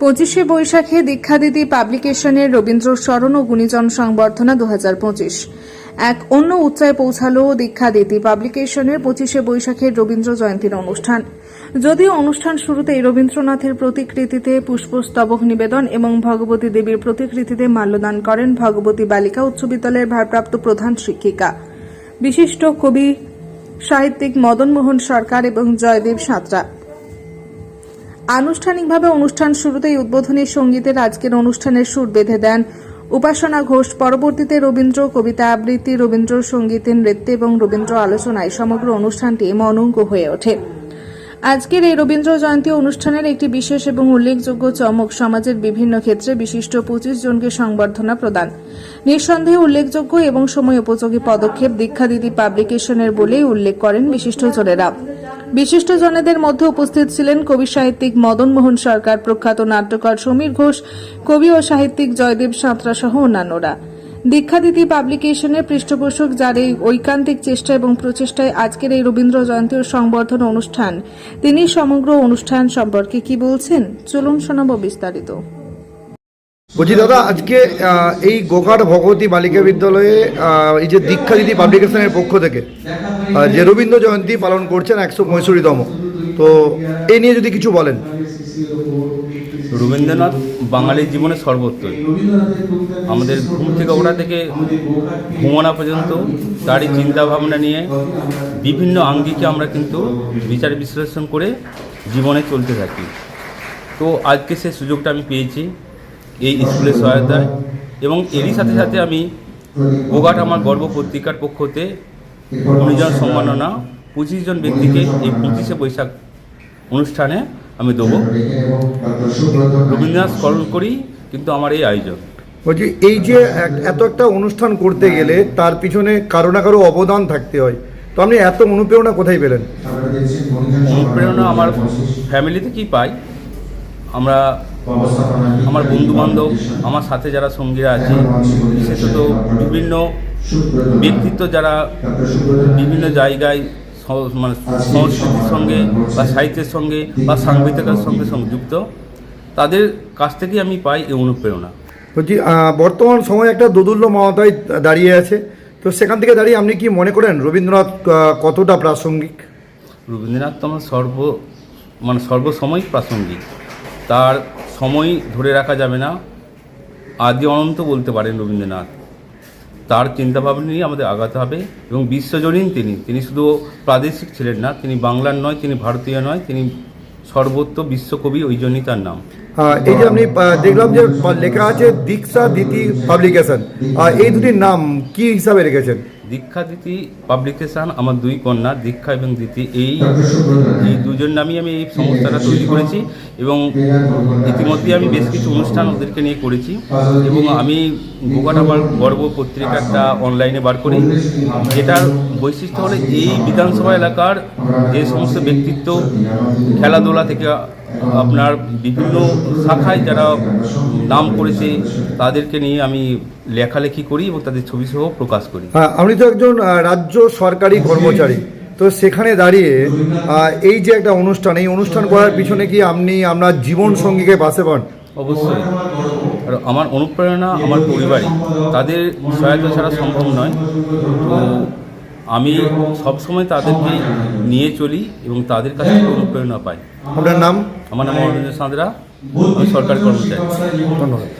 পঁচিশে বৈশাখে দীক্ষাদিদি পাবলিকেশনের রবীন্দ্র স্মরণ ও গুণীজন সংবর্ধনা দু এক অন্য উচ্চায় পৌঁছালো দীক্ষাদিতি পাবলিকেশনের পঁচিশে বৈশাখের রবীন্দ্র জয়ন্তীর অনুষ্ঠান। যদিও অনুষ্ঠান শুরুতেই রবীন্দ্রনাথের প্রতিকৃতিতে পুষ্পস্তবক নিবেদন এবং ভগবতী দেবীর প্রতিকৃতিতে মাল্যদান করেন ভগবতী বালিকা উচ্চ বিদ্যালয়ের ভারপ্রাপ্ত প্রধান শিক্ষিকা। বিশিষ্ট কবি, সাহিত্যিক মদন মোহন সরকার এবং জয়দেব সাঁতরা। আনুষ্ঠানিকভাবে অনুষ্ঠান শুরুতেই উদ্বোধনী সঙ্গীতের আজকের অনুষ্ঠানের সুর বেঁধে দেন উপাসনা ঘোষ। পরবর্তীতে রবীন্দ্র কবিতা আবৃত্তি, রবীন্দ্র সঙ্গীতে নৃত্য এবং রবীন্দ্র আলোচনায় সমগ্র অনুষ্ঠানটি মনঙ্গ হয়ে ওঠে। আজকের এই রবীন্দ্র জয়ন্তী অনুষ্ঠানের একটি বিশেষ এবং উল্লেখযোগ্য চমক সমাজের বিভিন্ন ক্ষেত্রে বিশিষ্ট পঁচিশ জনকে সংবর্ধনা প্রদান। নিঃসন্দেহে উল্লেখযোগ্য এবং সময় উপযোগী পদক্ষেপ দীক্ষাদিদি পাবলিকেশনের বলেই উল্লেখ করেন বিশিষ্ট বিশিষ্টজনেরা বিশিষ্টজনেদের মধ্যে উপস্থিত ছিলেন কবি সাহিত্যিক মদন মোহন সরকার, প্রখ্যাত নাট্যকার সমীর ঘোষ, কবি ও সাহিত্যিক জয়দেব সাঁতরা সহ অন্যান্যরা। দীক্ষাদিতি পাবলিকেশনের পৃষ্ঠপোষক যার এই ঐকান্তিক চেষ্টা এবং প্রচেষ্টায় আজকের এই রবীন্দ্র জয়ন্তীর সংবর্ধনা অনুষ্ঠান, তিনি সমগ্র অনুষ্ঠান সম্পর্কে কি বলছেন? চলুন শোনাব বিস্তারিত। বলছি দাদা, আজকে এই গোঘাট ভগবতী বালিকা বিদ্যালয়ে এই যে দীক্ষা দিদি পাবলিকেশনের পক্ষ থেকে যে রবীন্দ্র জয়ন্তী পালন করছেন একশো পঁয়ষট্টিতম, তো এই নিয়ে যদি কিছু বলেন। রবীন্দ্রনাথ বাঙালির জীবনে সর্বত্রই আমাদের ঘুম থেকে ওঠা থেকে ঘুমোনা পর্যন্ত তারই চিন্তা ভাবনা নিয়ে বিভিন্ন আঙ্গিকে আমরা কিন্তু বিচার বিশ্লেষণ করে জীবনে চলতে থাকি। তো আজকে সেই সুযোগটা আমি পেয়েছি। এই স্কুলের সহায়তায়। এবং এরই সাথে সাথে আমি গোঘাট আমার গর্ব পত্রিকার পক্ষতে গুণীজন সম্মাননা পঁচিশ জন ব্যক্তিকে এই পঁচিশে বৈশাখ অনুষ্ঠানে আমি দেবো। রবীন্দ্রনাথ স্মরণ করি কিন্তু আমার এই আয়োজন। বলছি এই যে এত একটা অনুষ্ঠান করতে গেলে তার পিছনে কারও না কারও অবদান থাকতে হয়। তো আপনি এত অনুপ্রেরণা কোথায় পেলেন? অনুপ্রেরণা আমার ফ্যামিলি থেকেই পাই। আমরা আমার বন্ধু বান্ধব আমার সাথে যারা সঙ্গীরা আছে বিশেষত বিভিন্ন ব্যক্তিত্ব যারা বিভিন্ন জায়গায় মানে সংস্কৃতির সঙ্গে বা সাহিত্যের সঙ্গে বা সাংবাদিকতার সঙ্গে সংযুক্ত তাদের কাছ থেকেই আমি পাই এই অনুপ্রেরণা। বলছি বর্তমান সময়ে একটা দোদুল্য মমতায় দাঁড়িয়ে আছে। তো সেখান থেকে দাঁড়িয়ে আপনি কি মনে করেন রবীন্দ্রনাথ কতটা প্রাসঙ্গিক? রবীন্দ্রনাথ তো আমার সর্ব মানে সর্বসময় প্রাসঙ্গিক। তার সময় ধরে রাখা যাবে না। আদি অনন্ত বলতে পারেন রবীন্দ্রনাথ। তার চিন্তাভাবনা নিয়ে আমাদের আগাতে হবে এবং বিশ্বজনীন তিনি। তিনি শুধু প্রাদেশিক ছিলেন না, তিনি বাংলার নয়, তিনি ভারতীয় নয়, তিনি সর্বত্র বিশ্বকবি, ওই জন্যই তার নাম। এই যে আপনি দেখলাম যে লেখা আছে দীক্ষা দিতি পাবলিকেশন। এই দুটির নাম কি হিসাবে রেখেছেন? দীক্ষা দিতি পাবলিকেশন আমার দুই কন্যা দীক্ষা এবং দিতি এই এই দুজন নামই আমি এই সংস্থাটা তৈরি করেছি এবং ইতিমধ্যে আমি বেশ কিছু অনুষ্ঠান ওদেরকে নিয়ে করেছি এবং আমি গোঘাট গর্ব পত্রিকা একটা অনলাইনে বার করি। যেটার বৈশিষ্ট্য হলো এই বিধানসভা এলাকার যে সমস্ত ব্যক্তিত্ব খেলাধুলা থেকে আপনার বিভিন্ন শাখায় যারা নাম করেছে তাদেরকে নিয়ে আমি লেখালেখি করি এবং তাদের ছবি সহ প্রকাশ করি। আপনি তো একজন রাজ্য সরকারি কর্মচারী। তো সেখানে দাঁড়িয়ে এই যে একটা অনুষ্ঠান এই অনুষ্ঠান করার পিছনে কি আপনি আপনার জীবন সঙ্গীকে পাশে পান অবশ্যই। আর আমার অনুপ্রেরণা আমার পরিবারই তাদের সহায়তা ছাড়া সম্ভব নয়। তো আমি সবসময় তাদেরকে নিয়ে চলি এবং তাদের কাছে থেকে অনুপ্রেরণা পাই। আপনার নাম? আমার নাম অরবিন্দ সাঁতরা আমি সরকারি কর্মচারী। ধন্যবাদ।